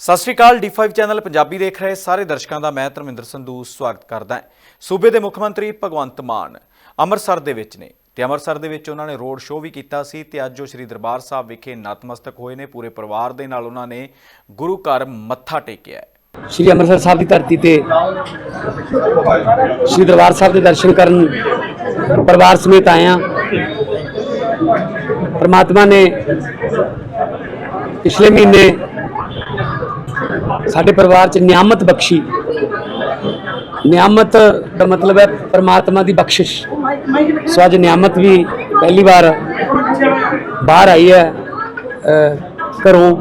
ਸਤਿ ਸ਼੍ਰੀ ਅਕਾਲ D5 channel Punjabi ਦੇਖ ਰਹੇ ਸਾਰੇ ਦਰਸ਼ਕਾਂ ਦਾ ਮੈਂ ਧਰਮਿੰਦਰ ਸੰਧੂ ਸਵਾਗਤ ਕਰਦਾ ਹਾਂ। ਸੂਬੇ ਦੇ ਮੁੱਖ ਮੰਤਰੀ ਭਗਵੰਤ ਮਾਨ ਅੰਮ੍ਰਿਤਸਰ ਦੇ ਵਿੱਚ ਨੇ ਤੇ ਅੰਮ੍ਰਿਤਸਰ ਦੇ ਵਿੱਚ ਉਹਨਾਂ ਨੇ ਰੋਡ ਸ਼ੋਅ ਵੀ ਕੀਤਾ ਸੀ ਤੇ ਅੱਜ ਉਹ ਸ੍ਰੀ ਦਰਬਾਰ ਸਾਹਿਬ ਵਿਖੇ ਨਤਮਸਤਕ ਹੋਏ ਨੇ। ਪੂਰੇ ਪਰਿਵਾਰ ਦੇ ਨਾਲ ਉਹਨਾਂ ਨੇ ਗੁਰੂ ਘਰ ਮੱਥਾ ਟੇਕਿਆ ਸ਼੍ਰੀ ਅੰਮ੍ਰਿਤਸਰ ਸਾਹਿਬ ਦੀ ਧਰਤੀ ਤੇ ਸ਼੍ਰੀ ਦਰਬਾਰ ਸਾਹਿਬ ਦੇ ਦਰਸ਼ਨ ਕਰਨ ਪਰਿਵਾਰ ਸਮੇਤ ਆਏ ਹਾਂ। ਪ੍ਰਮਾਤਮਾ ਨੇ ਪਿਛਲੇ ਮਹੀਨੇ ਸਾਡੇ ਪਰਿਵਾਰ 'ਚ ਨਿਆਮਤ ਬਖਸ਼ੀ। ਨਿਆਮਤ ਦਾ ਮਤਲਬ ਹੈ ਪਰਮਾਤਮਾ ਦੀ ਬਖਸ਼ਿਸ਼। ਸੋ ਅੱਜ ਨਿਆਮਤ ਵੀ ਪਹਿਲੀ ਵਾਰ ਬਾਹਰ ਆਈ ਹੈ ਘਰੋਂ।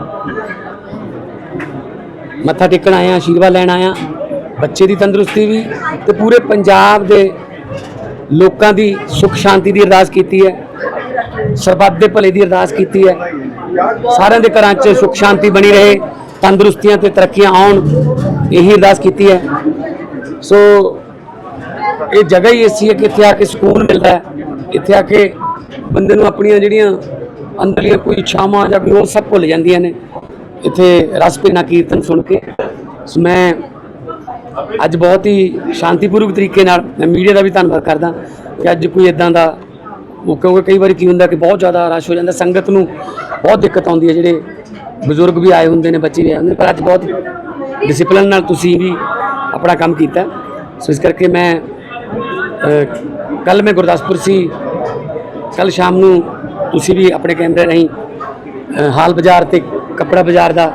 ਮੱਥਾ ਟੇਕਣ ਆਇਆ ਆਸ਼ੀਰਵਾਦ ਲੈਣ ਆਇਆ ਬੱਚੇ ਦੀ ਤੰਦਰੁਸਤੀ ਵੀ ਤੇ ਪੂਰੇ ਪੰਜਾਬ ਦੇ ਲੋਕਾਂ ਦੀ ਸੁਖ ਸ਼ਾਂਤੀ ਦੀ ਅਰਦਾਸ ਕੀਤੀ ਹੈ। ਸਰਬੱਤ ਦੇ ਭਲੇ ਦੀ ਅਰਦਾਸ ਕੀਤੀ ਹੈ। ਸਾਰਿਆਂ ਦੇ ਘਰਾਂ 'ਚ ਸੁਖ ਸ਼ਾਂਤੀ ਬਣੀ ਰਹੇ। ਤੰਦਰੁਸਤੀਆਂ ਤੇ ਤਰੱਕੀਆਂ ਆਉਣ, ਇਹੀ ਅਰਦਾਸ ਕੀਤੀ ਹੈ। ਸੋ ਇਹ ਜਗ੍ਹਾ ਹੀ ਐਸੀ ਹੈ ਕਿ ਇੱਥੇ ਆ ਕੇ ਸਕੂਨ ਮਿਲਦਾ ਹੈ। ਇੱਥੇ ਆ ਕੇ ਬੰਦੇ ਨੂੰ ਆਪਣੀਆਂ ਜਿਹੜੀਆਂ ਅੰਦਰਲੀਆਂ ਕੋਈ ਇੱਛਾਵਾਂ ਜਾਂ ਕੋਈ ਹੋਰ ਸਭ ਭੁੱਲ ਜਾਂਦੀਆਂ ਨੇ। ਇੱਥੇ ਰਸ ਭਿੰਨਾ ਕੀਰਤਨ ਸੁਣ ਕੇ। ਸੋ ਮੈਂ ਅੱਜ ਬਹੁਤ ਹੀ ਸ਼ਾਂਤੀਪੂਰਵਕ ਤਰੀਕੇ ਨਾਲ ਮੈਂ ਮੀਡੀਆ ਦਾ ਵੀ ਧੰਨਵਾਦ ਕਰਦਾ ਕਿ ਅੱਜ ਕੋਈ ਇਦਾਂ ਦਾ ਉਹ ਕਿਉਂਕਿ ਕਈ ਵਾਰੀ ਕੀ ਹੁੰਦਾ ਕਿ ਬਹੁਤ ਜ਼ਿਆਦਾ ਰਸ਼ ਹੋ ਜਾਂਦਾ। ਸੰਗਤ ਨੂੰ ਬਹੁਤ ਦਿੱਕਤ ਆਉਂਦੀ ਹੈ ਜਿਹੜੇ ਬਜ਼ੁਰਗ ਵੀ ਆਏ ਹੁੰਦੇ ਨੇ, ਬੱਚੇ ਵੀ ਆਏ ਹੁੰਦੇ ਨੇ, ਪਰ ਅੱਜ ਬਹੁਤ ਡਿਸਪਲਿਨ ਨਾਲ ਤੁਸੀਂ ਵੀ ਆਪਣਾ ਕੰਮ ਕੀਤਾ। ਸੋ ਇਸ ਕਰਕੇ ਮੈਂ ਕੱਲ ਮੈਂ ਗੁਰਦਾਸਪੁਰ ਸੀ। ਕੱਲ ਸ਼ਾਮ ਨੂੰ ਤੁਸੀਂ ਵੀ ਆਪਣੇ ਕੈਮਰੇ ਰਾਹੀਂ ਹਾਲ ਬਾਜ਼ਾਰ ਤੇ ਕੱਪੜਾ ਬਾਜ਼ਾਰ ਦਾ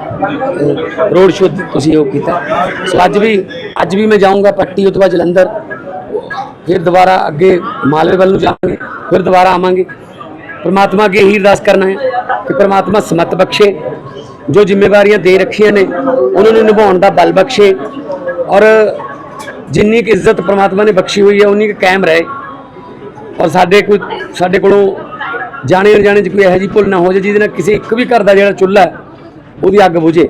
ਰੋਡ ਸ਼ੋਅ ਤੁਸੀਂ ਉਹ ਕੀਤਾ। ਸੋ ਅੱਜ ਵੀ ਅੱਜ ਵੀ ਮੈਂ ਜਾਊਂਗਾ ਪੱਟੀ, ਉਸ ਤੋਂ ਬਾਅਦ ਜਲੰਧਰ। ਫਿਰ ਦੁਬਾਰਾ ਅੱਗੇ ਮਾਲਵੇ ਵੱਲ ਨੂੰ ਜਾਵਾਂਗੇ, ਫਿਰ ਦੁਬਾਰਾ ਆਵਾਂਗੇ। ਪਰਮਾਤਮਾ ਅੱਗੇ ਇਹੀ ਅਰਦਾਸ ਕਰਨਾ ਹੈ ਕਿ ਪਰਮਾਤਮਾ ਸਮਤ ਬਖਸ਼ੇ। ਜੋ ਜ਼ਿੰਮੇਵਾਰੀਆਂ ਦੇ ਰੱਖੀਆਂ ਨੇ, ਉਹਨਾਂ ਨੂੰ ਨਿਭਾਉਣ ਦਾ ਬਲ ਬਖਸ਼ੇ ਔਰ ਜਿੰਨੀ ਕੁ ਇੱਜ਼ਤ ਪ੍ਰਮਾਤਮਾ ਨੇ ਬਖਸ਼ੀ ਹੋਈ ਹੈ, ਉਨੀ ਕੁ ਕਾਇਮ ਰਹੇ। ਔਰ ਸਾਡੇ ਕੋਈ, ਸਾਡੇ ਕੋਲੋਂ ਜਾਣੇ ਅਣਜਾਣੇ ਚ ਕੋਈ ਇਹੋ ਜਿਹੀ ਭੁੱਲ ਨਾ ਹੋ ਜਾਏ, ਜਿਹਦੇ ਨਾਲ ਕਿਸੇ ਇੱਕ ਵੀ ਘਰ ਦਾ ਜਿਹੜਾ ਚੁੱਲ੍ਹਾ ਉਹਦੀ ਅੱਗ ਬੁਝੇ।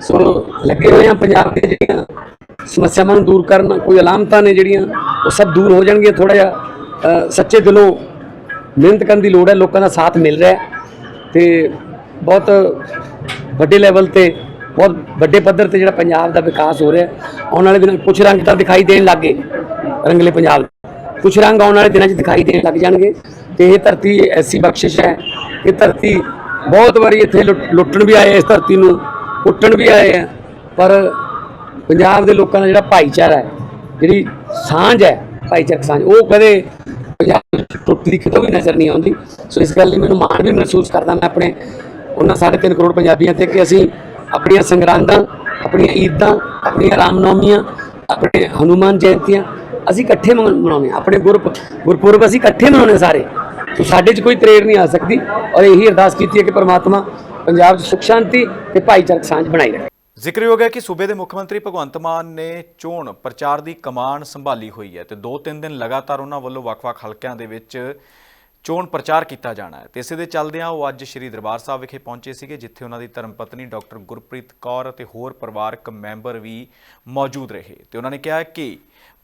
ਸੋ ਲੱਗੇ ਹੋਏ ਆ ਪੰਜਾਬ ਦੇ ਜਿਹੜੀਆਂ ਸਮੱਸਿਆਵਾਂ ਨੂੰ ਦੂਰ ਕਰਨ, ਕੋਈ ਅਲਾਮਤਾਂ ਨੇ ਜਿਹੜੀਆਂ, ਉਹ ਸਭ ਦੂਰ ਹੋ ਜਾਣਗੀਆਂ। ਥੋੜਾ ਜਿਹਾ ਸੱਚੇ ਦਿਲੋਂ ਮਿਹਨਤ ਕਰਨ ਦੀ ਲੋੜ ਹੈ, ਲੋਕਾਂ ਦਾ ਸਾਥ ਮਿਲ ਰਿਹਾ ਹੈ। ਤੇ ਬਹੁਤ ਵੱਡੇ ਲੈਵਲ ਤੇ, ਬਹੁਤ ਵੱਡੇ ਪੱਧਰ ਤੇ ਜਿਹੜਾ ਪੰਜਾਬ ਦਾ ਵਿਕਾਸ ਹੋ ਰਿਹਾ, ਆਉਣ ਵਾਲੇ ਦਿਨਾਂ ਕੁਝ ਰੰਗ ਤਾਂ ਦਿਖਾਈ ਦੇਣ ਲੱਗੇ ਰੰਗਲੇ ਪੰਜਾਬ ਦੇ। ਕੁਝ ਰੰਗ ਆਉਣ ਵਾਲੇ ਦਿਨਾਂ 'ਚ ਦਿਖਾਈ ਦੇਣ ਲੱਗ ਜਾਣਗੇ ਤੇ ਇਹ ਧਰਤੀ ਐਸੀ ਬਖਸ਼ਿਸ਼ ਹੈ, ਇਹ ਧਰਤੀ ਬਹੁਤ ਵਾਰੀ ਇੱਥੇ ਲੁੱਟ- ਲੁੱਟਣ ਵੀ ਆਏ ਇਸ ਧਰਤੀ ਨੂੰ, ਕੁੱਟਣ ਵੀ ਆਏ ਆ, ਪਰ ਪੰਜਾਬ ਦੇ ਲੋਕਾਂ ਦਾ ਜਿਹੜਾ ਭਾਈਚਾਰਾ ਹੈ, ਜਿਹੜੀ ਸਾਂਝ ਹੈ, ਭਾਈਚਾਰਕ ਸਾਂਝ, ਉਹ ਕਦੇ ਪੰਜਾਬ ਟੁੱਟਦੀ ਕਿਤੋਂ ਵੀ ਨਜ਼ਰ ਨਹੀਂ ਆਉਂਦੀ ਸੋ ਇਸ ਗੱਲ ਲਈ ਮੈਨੂੰ ਮਾਣ ਵੀ ਮਹਿਸੂਸ ਕਰਦਾ ਮੈਂ ਆਪਣੇ ਉਹਨਾਂ ਸਾਢੇ ਤਿੰਨ ਕਰੋੜ ਪੰਜਾਬੀਆਂ ਤੇ ਕਿ ਅਸੀਂ ਆਪਣੀਆਂ ਸੰਗਰਾਂਦਾਂ, ਆਪਣੀਆਂ ਈਦਾਂ, ਆਪਣੀਆਂ ਰਾਮਨੌਮੀਆਂ, ਆਪਣੇ ਹਨੂਮਾਨ ਜਯੰਤੀਆਂ ਅਸੀਂ ਇਕੱਠੇ ਮਨਾਉਂਦੇ ਹਾਂ। ਆਪਣੇ ਗੁਰਪ, ਗੁਰਪੁਰਬ ਅਸੀਂ ਇਕੱਠੇ ਮਨਾਉਂਦੇ ਹਾਂ ਸਾਰੇ। ਸੋ ਸਾਡੇ 'ਚ ਕੋਈ ਤਰੇੜ ਨਹੀਂ ਆ ਸਕਦੀ ਔਰ ਇਹੀ ਅਰਦਾਸ ਕੀਤੀ ਹੈ ਕਿ ਪ੍ਰਮਾਤਮਾ ਪੰਜਾਬ 'ਚ ਸੁਖ, ਸ਼ਾਂਤੀ ਤੇ ਭਾਈਚਾਰਕ ਸਾਂਝ ਬਣਾਈ ਰੱਖੇ। ਜ਼ਿਕਰਯੋਗ ਹੈ ਕਿ ਸੂਬੇ ਦੇ ਮੁੱਖ ਮੰਤਰੀ ਭਗਵੰਤ ਮਾਨ ਨੇ ਚੋਣ ਪ੍ਰਚਾਰ ਦੀ ਕਮਾਨ ਸੰਭਾਲੀ ਹੋਈ ਹੈ ਤੇ 2-3 ਦਿਨ ਲਗਾਤਾਰ ਉਹਨਾਂ ਵੱਲੋਂ ਵੱਖ-ਵੱਖ ਹਲਕਿਆਂ ਦੇ ਵਿੱਚ ਚੋਣ ਪ੍ਰਚਾਰ ਕੀਤਾ ਜਾਣਾ ਹੈ। ਤੇ ਇਸੇ ਦੇ ਚੱਲਦਿਆਂ ਉਹ ਅੱਜ ਸ੍ਰੀ ਦਰਬਾਰ ਸਾਹਿਬ ਵਿਖੇ ਪਹੁੰਚੇ ਸੀਗੇ, ਜਿੱਥੇ ਉਹਨਾਂ ਦੀ ਧਰਮ ਪਤਨੀ ਡਾਕਟਰ ਗੁਰਪ੍ਰੀਤ ਕੌਰ ਅਤੇ ਹੋਰ ਪਰਿਵਾਰਕ ਮੈਂਬਰ ਵੀ ਮੌਜੂਦ ਰਹੇ। ਤੇ ਉਹਨਾਂ ਨੇ ਕਿਹਾ ਕਿ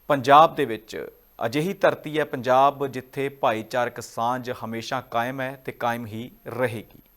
ਪੰਜਾਬ ਦੇ ਵਿੱਚ ਅਜਿਹੀ ਧਰਤੀ ਹੈ, ਪੰਜਾਬ ਜਿੱਥੇ ਭਾਈਚਾਰਕ ਸਾਂਝ ਹਮੇਸ਼ਾ ਕਾਇਮ ਹੈ ਤੇ ਕਾਇਮ ਹੀ ਰਹੇਗੀ।